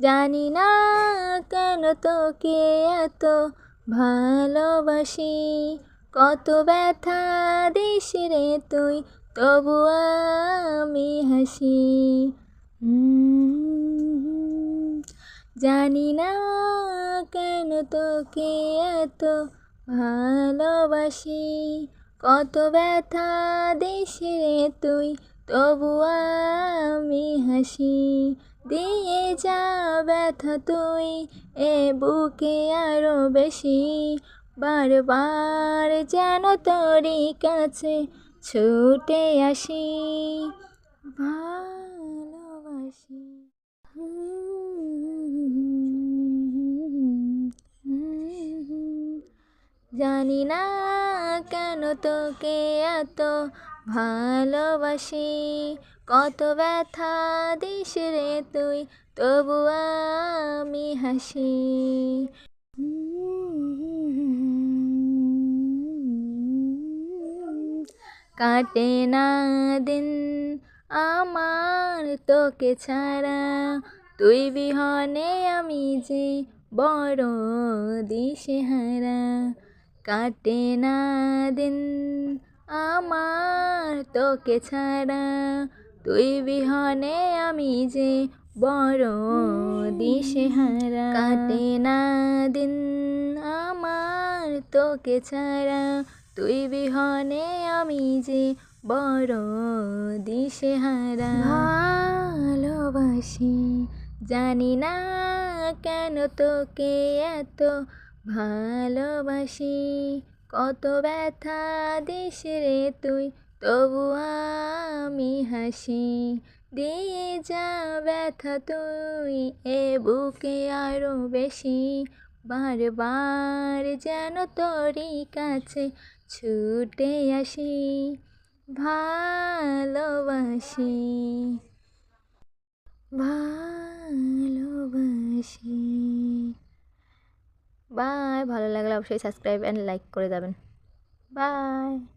জানি না কেন তোকে এত ভালোবাসি। কত ব্যথা দিস রে তুই, তবু আমি হাসি। জানি না কেন তোকে এত ভালোবাসি। কত ব্যথা দিস রে তুই, তবু আমি হাসি। দিয়ে যা ব্যথা তুই এ বুকে আরও বেশি। বারবার যেন তোরই কাছে ছুটে আসি। ভালোবাসি। জানি না কেন তোকে এত ভালোবাসি। কত ব্যথা দিস রে তুই, তবু আমি হাসি। কাটে না দিন আমার তোকে ছাড়া, তুই বিহনে আমি যে বড় দিশেহারা। কাটে না দিন আমার তোকে ছাড়া তুই বিহনে আমি যে বড় দিশেহারা। কাটে না দিন আমার তোকে ছাড়া। তুই বিহনে আমি যে বড় দিশেহারা। ভালোবাসি, জানি না কেন তোকে এত ভালোবাসি। কত ব্যথা দিস রে তুই তবু আমি হাসি দিয়ে যা ব্যথা তুই এ বুকে আরও বেশি। বারবার যেন তোরই কাছে ছুটে আসি, ভালোবাসি ভালোবাসি। বাই, ভালো লাগলে অবশ্যই সাবস্ক্রাইব অ্যান্ড লাইক করে যাবেন। বাই।